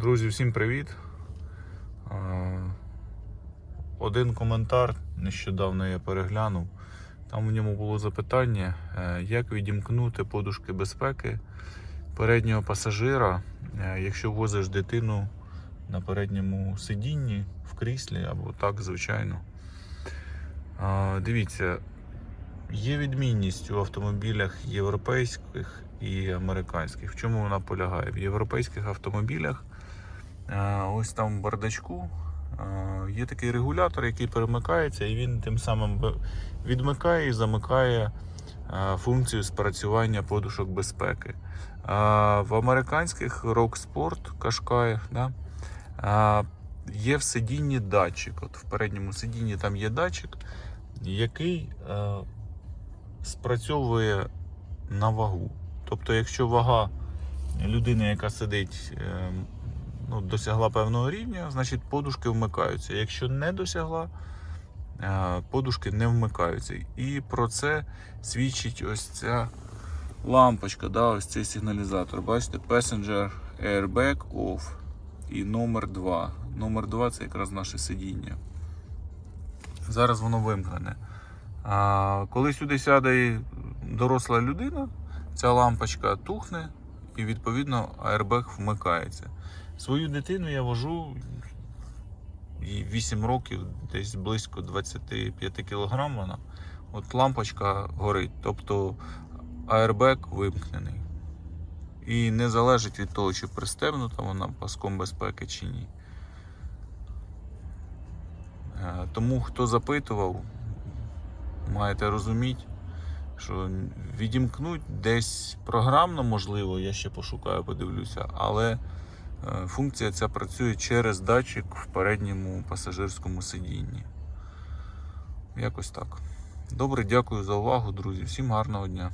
Друзі, всім привіт. Один коментар нещодавно я переглянув. Там в ньому було запитання, е, як відімкнути подушки безпеки переднього пасажира, е, якщо возиш дитину на передньому сидінні в кріслі або так, звичайно. Дивіться, є відмінність у автомобілях європейських і американських. В чому вона полягає? В європейських автомобілях ось там в бардачку е, є такий регулятор, який перемикається, і він тим самим відмикає і замикає е, функцію спрацювання подушок безпеки. В американських Rock Sport Кашкаях да, е, є в сидінні датчик. От в передньому сидінні там є датчик, який е, спрацьовує на вагу. Тобто, якщо вага людини, яка сидить, е, ну, досягла певного рівня, значить подушки вмикаються. Якщо не досягла, е, подушки не вмикаються. І про це свідчить ось ця лампочка, да, ось цей сигналізатор. Бачите, Passenger Airbag Off і номер 2. Номер 2 це якраз наше сидіння. Зараз воно вимкнене. А коли сюди сяде доросла людина, ця лампочка тухне і відповідно аербег вмикається. Свою дитину я вожу їй 8 років, десь близько 25 кг вона. От лампочка горить, тобто аербег вимкнений. І не залежить від того, чи пристебнута вона паском безпеки чи ні. Е, Тому хто запитував, маєте розуміти, що відімкнуть десь програмно, можливо, я ще пошукаю, подивлюся, але функція ця працює через датчик в передньому пасажирському сидінні. Якось так. Добре, дякую за увагу, друзі. Всім гарного дня.